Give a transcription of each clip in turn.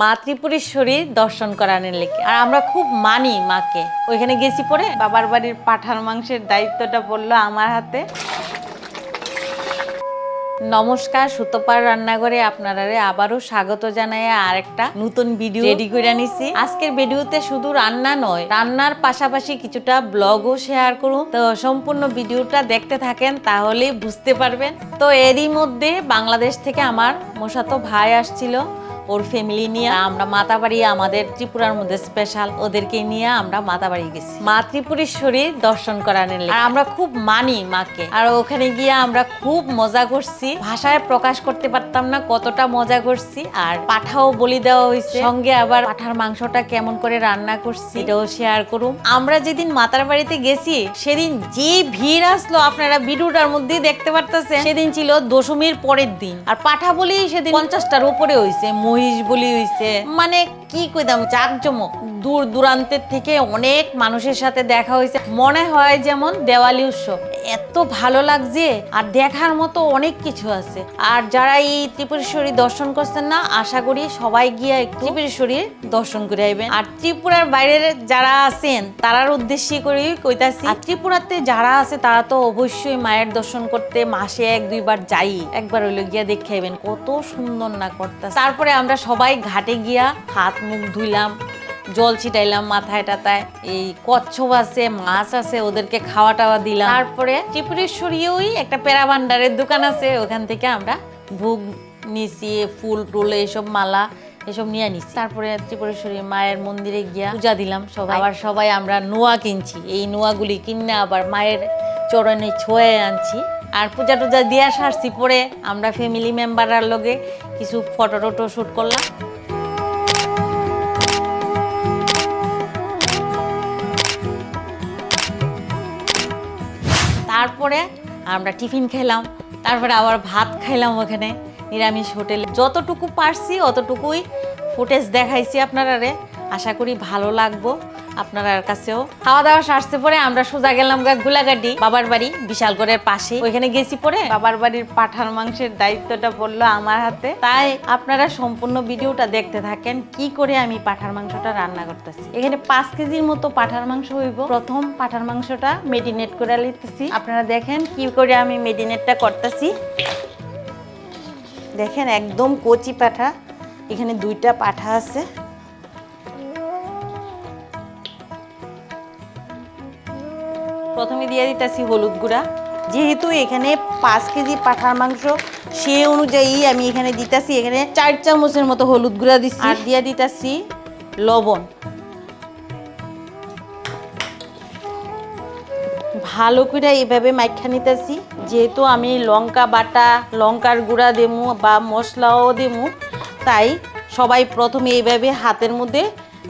মা ত্রিপুরেশ্বরী দর্শন করানোর লেগে আর আমরা খুব মানি মাকে। ওইখানে গেছি পরে বাবার বাড়ির পাঠার মাংসের দায়িত্বটা পড়ল আমার হাতে। নমস্কার সুতোপার রান্নাঘরে আপনারা আবারও স্বাগত জানাই আর একটা নতুন ভিডিও রেডি করে নিছি। আজকের ভিডিওতে শুধু রান্না নয় রান্নার পাশাপাশি কিছুটা ব্লগও শেয়ার করুন তো সম্পূর্ণ ভিডিওটা দেখতে থাকেন তাহলেই বুঝতে পারবেন। তো এরই মধ্যে বাংলাদেশ থেকে আমার মশাতো ভাই আসছিল। ওর ফ্যামিলি নিয়ে। আমরা মাতাবাড়ি আমাদের ত্রিপুরার মধ্যে স্পেশাল ওদেরকে নিয়ে আমরা মাতাবাড়ি গেছি। মা ত্রিপুরেশ্বরী দর্শন করানোর লেগে। আর আমরা খুব মানি মাকে। আর ওখানে গিয়ে আমরা খুব মজা করছি। ভাষায় প্রকাশ করতে পারতাম না কতটা মজা করছি। আর পাঠাও বলি দেওয়া হয়েছে। সঙ্গে আবার পাঠার মাংসটা কেমন করে রান্না করছি এটাও শেয়ার করুন। আমরা যেদিন মাতার বাড়িতে গেছি, সেদিন যে ভিড় আসলো, আপনারা ভিডিওটার মধ্যেই দেখতে পারতেছেন, সেদিন ছিল দশমীর পরের দিন। আর পাঠা বলি সেদিন পঞ্চাশটার উপরে হয়েছে মহিষ বলি হইছে মানে কি কইতাম জাকজমক। দূর দূরান্তের থেকে অনেক মানুষের সাথে দেখা হয়েছে। মনে হয় যেমন দেওয়ালি উৎসব। এত ভালো লাগছে আর দেখার মতো অনেক কিছু আছে। আর যারা এই ত্রিপুরেশ্বরী দর্শন করছেন না, আশা করি সবাই গিয়ে একটু ত্রিপুরেশ্বরীর দর্শন করে আইবেন। আর ত্রিপুরার বাইরের যারা আছেন, তারার উদ্দেশ্যে করেই কইতাছি ত্রিপুরাতে যারা আছে, তারা তো অবশ্যই মায়ের দর্শন করতে মাসে এক, দুইবার যাই। একবার হইল গিয়া দেখে আইবেন, কত সুন্দর না করতেছে। তারপরে আমরা সবাই ঘাটে গিয়া হাত মুখ ধুইলাম। জল ছিটাইলাম, মাথায় টাতায়। এই কচ্ছপ আছে, মাছ আছে, ওদেরকে খাওয়া টাওয়া দিলাম। তারপরে ত্রিপুরেশ্বরীয়ই একটা পেরা ভান্ডারের দোকান আছে, ওখান থেকে আমরা ভোগ নিছি, ফুল টুল, এইসব মালা এসব নিয়ে নিচ্ছি তারপরে ত্রিপুরেশ্বরী মায়ের মন্দিরে গিয়া পূজা দিলাম সবাই। আবার সবাই আমরা নোয়া কিনছি। এই নোয়াগুলি কিনে আবার মায়ের চরণে ছোঁয়ে আনছি। আর পূজা টুজা দিয়ে সারছি পরে আমরা ফ্যামিলি মেম্বাররার লগে কিছু ফটো টটো শ্যুট করলাম। তারপরে আমরা টিফিন খেলাম, তারপরে আবার ভাত খাইলাম ওখানে, নিরামিষ হোটেলে। যতটুকু পারছি, অতটুকুই ফুটেজ দেখাইছি আপনারা রে আশা করি ভালো লাগবো। আপনার কাছেও। খাওয়া দাওয়া সারতে পরে আমরা সোজা গেলাম গা গুলাগাডি বাবার বাড়ি, বিশালগড়ের পাশে। ওইখানে গেছি পরে বাবার বাড়ির পাঠার মাংসের দায়িত্বটা পড়ল আমার হাতে। তাই আপনারা সম্পূর্ণ ভিডিওটা দেখতে থাকেন, কি করে আমি পাঠার মাংসটা রান্না করতেছি। এখানে পাঁচ কেজির মতো পাঠার মাংস হইব। প্রথম পাঠার মাংসটা মেডিনেট করে লিখতেছি আপনারা দেখেন কি করে আমি মেডিনেটটা করতেছি। দেখেন একদম কচি পাঠা। এখানে দুইটা পাঠা আছে। দিয়ে দিতেছি হলুদ গুঁড়া। যেহেতু এখানে পাঁচ কেজি পাঠার মাংস সে অনুযায়ী আমি এখানে দিতেছি এখানে চার চামচের মতো হলুদ গুঁড়া দিচ্ছি আর দিয়ে দিতেছি লবণ। ভালো করে এইভাবে মাইখা নিতেছি যেহেতু আমি লঙ্কা বাটা লঙ্কার গুঁড়া দেমু বা মশলাও দেমু তাই সবাই প্রথমে এইভাবে হাতের মধ্যে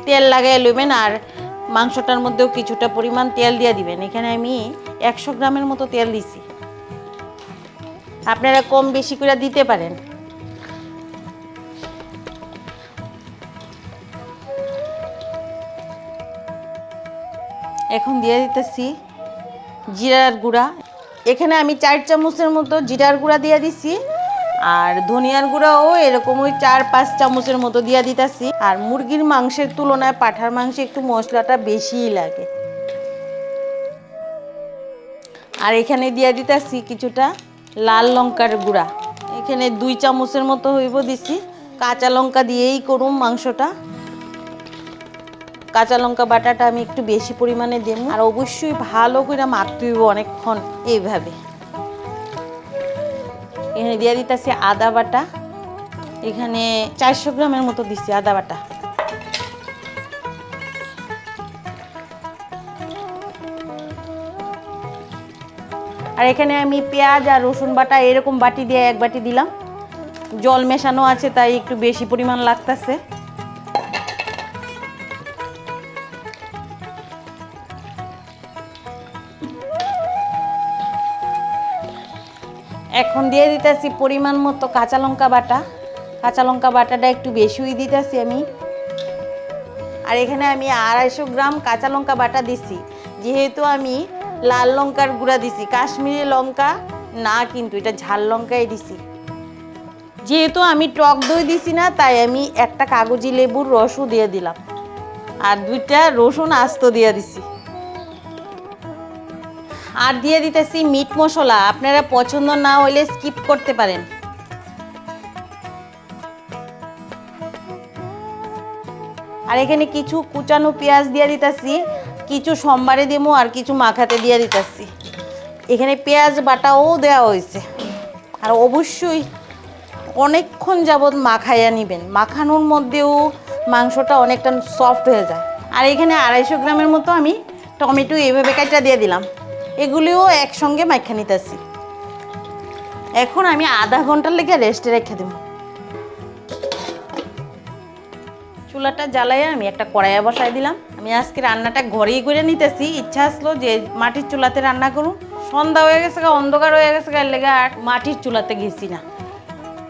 তেল লাগাই লইবেন আর মাংসটার মধ্যেও কিছুটা পরিমাণ তেল দিয়ে দিবেন। এখানে আমি একশো গ্রামের মতো তেল দিছি। আপনারা কম বেশি করে দিতে পারেন। এখন দিয়ে দিতেছি জিরার গুঁড়া। এখানে আমি চার চামচের মতো জিরার গুঁড়া দিয়ে দিছি। আর ধনিয়ার গুঁড়াও এরকম ওই চার, পাঁচ চামচের মতো দিয়ে দিতেছি। আর মুরগির মাংসের তুলনায় পাঠার মাংসে একটু মশলাটা বেশিই লাগে। আর এখানে দিয়া দিতেছি কিছুটা লাল লঙ্কার গুঁড়া। এখানে দুই চামচের মতো হইব দিছি। কাঁচা লঙ্কা দিয়েই করুম মাংসটা। কাঁচা লঙ্কা বাটাটা আমি একটু বেশি পরিমাণে দেব। আর অবশ্যই ভালো করে মাখতে হইব অনেকক্ষণ এইভাবে। এখানে দিয়ে দিতেছি আদা বাটা। এখানে চারশো গ্রামের মতো দিচ্ছি আদা বাটা। আর এখানে আমি পেঁয়াজ আর রসুন বাটা এরকম বাটি দিয়ে এক বাটি দিলাম। জল মেশানো আছে, তাই একটু বেশি পরিমাণ লাগতেছে। এখন দিয়ে দিতেছি পরিমাণ মতো কাঁচা লঙ্কা বাটা। কাঁচা লঙ্কা বাটাটা একটু বেশিই দিতেছি আমি। আর এখানে আমি আড়াইশো গ্রাম কাঁচা লঙ্কা বাটা দিছি। যেহেতু আমি লাল লঙ্কার গুঁড়া দিছি, কাশ্মীরি লঙ্কা না কিন্তু, এটা ঝাল লঙ্কাই দিছি। যেহেতু আমি টক দই দিছি না, তাই আমি একটা কাগজি লেবুর রসও দিয়ে দিলাম। আর দুইটা রসুন আস্ত দিয়ে দিছি। আর দিয়ে দিতেছি মিট মশলা। আপনারা পছন্দ না হইলে স্কিপ করতে পারেন। আর এখানে কিছু কুচানো পেঁয়াজ দিয়ে দিতেছি, কিছু সোমবারে দিমু আর কিছু মাখাতে দিয়ে দিতেছি। এখানে পেঁয়াজ বাটাও দেওয়া হয়েছে। আর অবশ্যই অনেকক্ষণ যাবৎ মাখাইয়া নেবেন। মাখানোর মধ্যেও মাংসটা অনেকটা সফট হয়ে যায়। আর এখানে আড়াইশো গ্রামের মতো আমি টমেটো এইভাবে কাটা দিয়ে দিলাম। এগুলিও একসঙ্গে মাখা নিতেছি। এখন আমি আধা ঘণ্টার লেগে রেস্টে রেখে দেবো। চুলাটা জ্বালাইয়া আমি একটা কড়াইয়া বসাই দিলাম। আমি আজকে রান্নাটা ঘরেই করে নিতেছি। ইচ্ছা আসলো যে মাটির চুলাতে রান্না করুন। সন্ধ্যা হয়ে গেছে অন্ধকার হয়ে গেছে গা, লেগে আর মাটির চুলাতে গেছি না।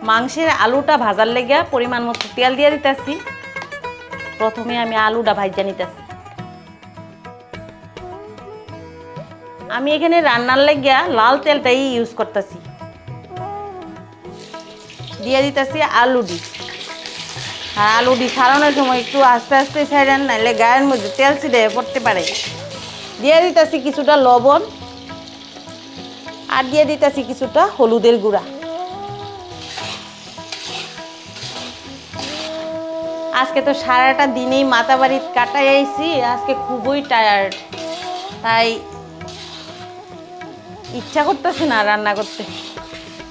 মাংসের আলুটা ভাজার লেগে পরিমাণ মতো তেল দিয়ে দিতেছি। প্রথমে আমি আলুটা ভাজা নিতেছি। আমি এখানে রান্নার লেগিয়া লাল তেলটাই ইউজ করতেছি। দিয়ে দিতেছি আলুটি আর আলুটি সারানোর সময় একটু আস্তে আস্তে ছাড়েন নাহলে গায়ের মধ্যে তেল ছিটে পড়তে পারে। দিয়ে দিতেছি কিছুটা লবণ। আর দিয়ে দিতেছি কিছুটা হলুদের গুঁড়া। আজকে তো সারাটা দিনেই মাথা বাড়ি কাটাই আইছি, আজকে খুবই টায়ার্ড তাই ইচ্ছা করতেছে না রান্না করতে।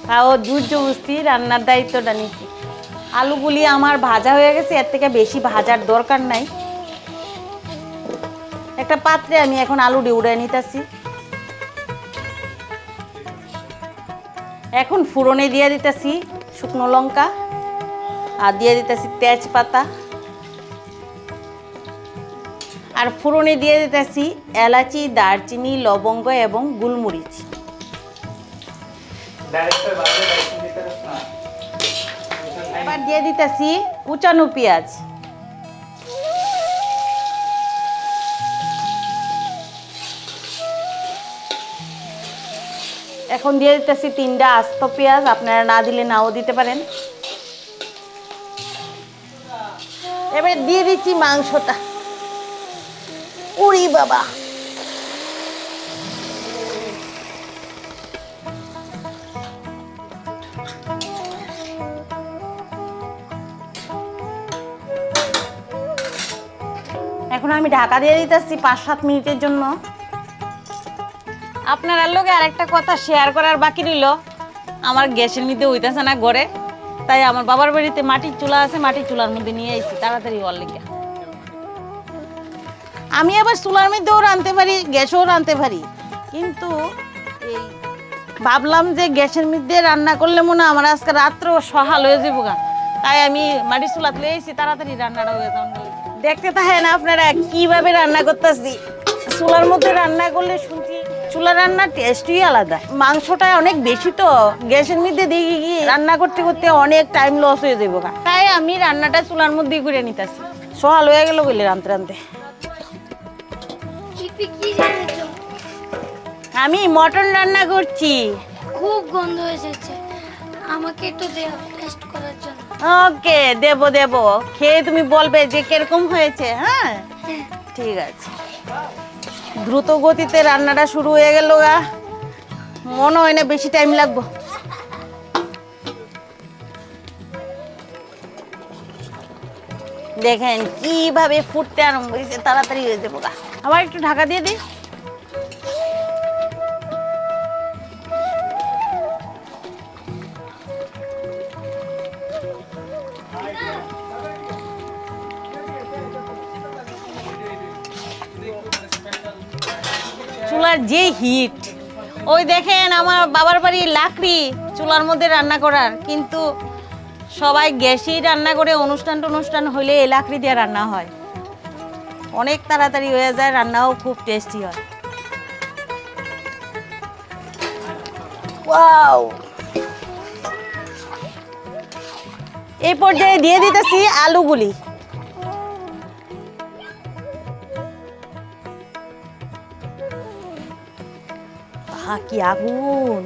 তাও জোর জবস্তি রান্নার দায়িত্বটা নিচ্ছি আলুগুলি আমার ভাজা হয়ে গেছে, এর থেকে বেশি ভাজার দরকার নাই। একটা পাত্রে আমি এখন আলুটি উড়ে নিতেছি। এখন ফুরনে দিয়ে দিতেছি শুকনো লঙ্কা আর দিয়ে দিতেছি তেজপাতা। আর ফুরনে দিয়ে দিতেছি এলাচি, দারচিনি, লবঙ্গ এবং গুলমরিচ। এবার দিয়ে দিতেছি কুচানো পেঁয়াজ। এখন দিয়ে দিতেছি তিনটা আস্ত পেঁয়াজ, আপনারা না দিলে নাও দিতে পারেন। এবার দিয়ে দিচ্ছি মাংসটা। উড়ি বাবা। এখন আমি ঢাকা দিয়ে দিতেছি পাঁচ, সাত মিনিটের জন্য। আপনার লোকে আরেকটা কথা শেয়ার করার বাকি রইল। আমার গ্যাসের মধ্যে হইতেছে না ঘরে। তাই আমার বাবার বাড়িতে মাটির চুলা আছে, মাটির চুলার মধ্যে নিয়ে আইছি, তাড়াতাড়ি হওয়ার লেগে। আমি আবার চুলার মধ্যেও রাঁধতে পারি, গ্যাসও রাঁধতে পারি। কিন্তু এই ভাবলাম যে গ্যাসের মধ্যে রান্না করলে মনে আমার আজকে রাত্রেও সহাল হয়ে যাব তাই আমি মাটির চুলাতে এসেছি তাড়াতাড়ি রান্নাটা হয়ে যান দেখতে থাকেন আপনারা কীভাবে রান্না করতেছি। চুলার মধ্যে রান্না করলে শুনছি চুলা রান্নার টেস্টই আলাদা। মাংসটা অনেক বেশি তো গ্যাসের মধ্যে দিয়ে গিয়ে রান্না করতে করতে অনেক টাইম লস হয়ে যাব তাই আমি রান্নাটা চুলার মধ্যে করে নিতেছি। সহাল হয়ে গেল বলে রাঁধতে রাঁধতে। আমি মটন রান্না করছি। খুব গন্ধ এসেছে আমাকে একটু টেস্ট করার জন্য। ওকে, দেবো দেবো। খেয়ে তুমি বলবে যে কীরকম হয়েছে হ্যাঁ? ঠিক আছে। দ্রুত গতিতে রান্নাটা শুরু হয়ে গেল গা। মনে হয় না বেশি টাইম লাগবো। দেখেন কীভাবে ফুটতে আরম্ভ হয়েছে, তাড়াতাড়ি হয়ে যাব গা। আবার একটু ঢাকা দিয়ে দিই? চুলার যে হিট। ওই দেখেন আমার বাবার বাড়ির লাকড়ি চুলার মধ্যে রান্না করার, কিন্তু সবাই গ্যাসেই রান্না করে অনুষ্ঠান টনুষ্ঠান হলে এই লাকড়ি দিয়ে রান্না হয়। অনেক তাড়াতাড়ি হয়ে যায়, রান্নাও খুব টেস্টি হয়। এই পর্যায়ে দিয়ে দিতেছি আলুগুলি। কি আগুন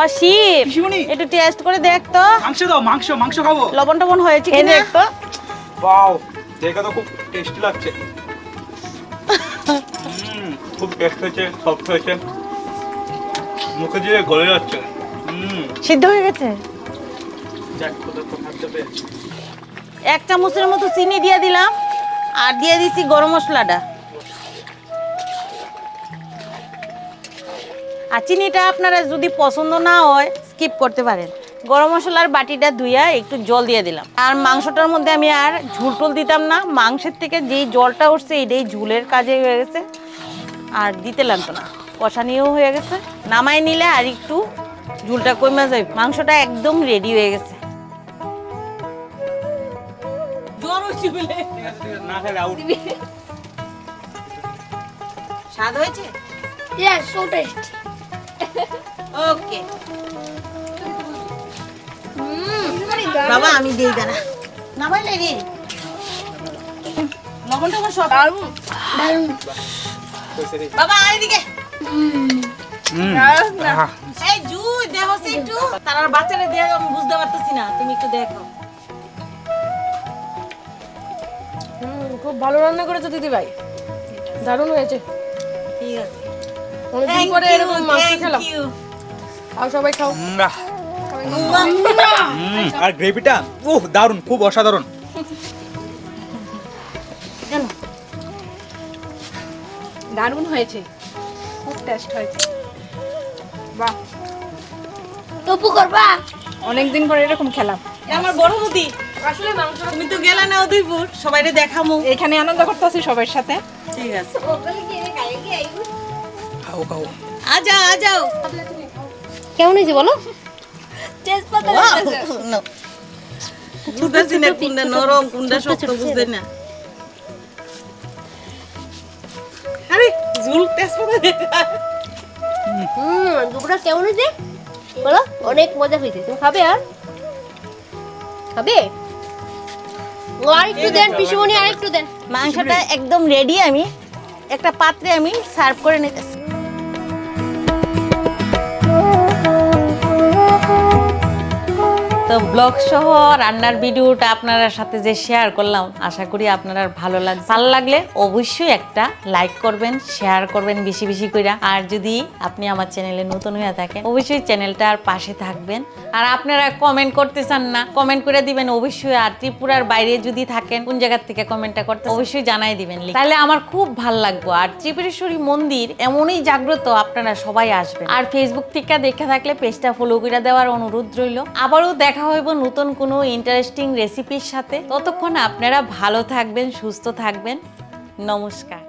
অসিপ পিসিমণি। একটু টেস্ট করে দেখ তো। মাংস দাও মাংস মাংস খাব। লবণ টবণ হয়েছে কি দেখ তো। বাও দেখে তো খুব টেস্টি লাগছে। হুম খুব টেস্ট হয়েছে সফট হয়েছে। মুখে দিয়ে গলে যাচ্ছে। সিদ্ধ হয়ে গেছে? এক চামচের মতো চিনি দিয়ে দিলাম আর দিয়ে দিছি গরম মশলাটা। আর চিনিটা আপনারা যদি পছন্দ না হয় স্কিপ করতে পারেন। গরম মশলার বাটিটা ধুইয়া একটু জল দিয়ে দিলাম। আর মাংসটার মধ্যে আমি আর ঝুল টুল দিতাম না। মাংসের থেকে যেই জলটা উঠছে এটাই ঝুলের কাজে হয়ে গেছে। আর দিতে লাগতো না। কষানিও হয়ে গেছে। নামাই নিলে আর একটু ঝুলটা কমে যায়। মাংসটা একদম রেডি হয়ে গেছে। স্বাদ হয়েছে? ইয়েস সো টেস্টি ওকে বাবা আমি দিই দাঁড়া নামাই রে। লবণ টবণ সব। দারুণ। বাবা এইদিকে হুম। এই জু দেখো সে একটু। তার বাচ্চারা দিয়ে আমি বুঝতে পারতেছি না। তুমি একটু দেখো। খুব ভালো রান্না করেছ দিদি ভাই দারুণ হয়েছে। ঠিক আছে। অনেকদিন পরে এরকম মাংস খেলাম। আর সবাই খাও। হুম, আহ, হুম, আর গ্রেভিটা উহ দারুণ খুব অসাধারণ। দারুণ হয়েছে। খুব টেস্ট হয়েছে। বাহ। তপু করবা? অনেকদিন পরে এরকম খেলাম। আমার বড় মুদি। আসলে মাংস তুমি তো গেলা না উদয়পুর। সবাইরে দেখামু। এখানে আনন্দ করতেছি সবার সাথে। ঠিক আছে। খাও খাও। আ যাও আ যাও। কেমন হয়েছে বলো? তেজপাতা না। কোনটা নরম কোনটা শক্ত বুঝতে না। আরে ঝুল তেজপাতা হুম কেমন হয়েছে? বলো অনেক মজা হয়েছে। তুমি খাবে আর? খাবে? ও আরেকটু দেন পিসুমণি আরেকটু দেন। মাংসটা একদম রেডি আমি। একটা পাত্রে আমি সার্ভ করে নিতেছি। তো ব্লগ সহ রান্নার ভিডিওটা আপনার সাথে যে শেয়ার করলাম, আশা করি আপনার ভালো লাগবে ভালো লাগলে অবশ্যই একটা লাইক করবেন শেয়ার করবেন বেশি বেশি করে আর যদি আপনি আমার চ্যানেলে নতুন হয়ে থাকেন, অবশ্যই চ্যানেলটার পাশে থাকবেন। আর আপনারা কমেন্ট করতে চান না কমেন্ট করে দিবেন অবশ্যই। আর ত্রিপুরার বাইরে যদি থাকেন, কোন জায়গার থেকে কমেন্টটা করতে অবশ্যই জানাই দিবেন তাহলে আমার খুব ভালো লাগবো। আর ত্রিপুরেশ্বরী মন্দির এমনই জাগ্রত, আপনারা সবাই আসবেন। আর ফেসবুক থেকে দেখে থাকলে পেজটা ফলো করে দেওয়ার অনুরোধ রইল। আবারও দেখা হইব নতুন কোনো ইন্টারেস্টিং রেসিপির সাথে। ততক্ষণ আপনারা ভালো থাকবেন সুস্থ থাকবেন। নমস্কার।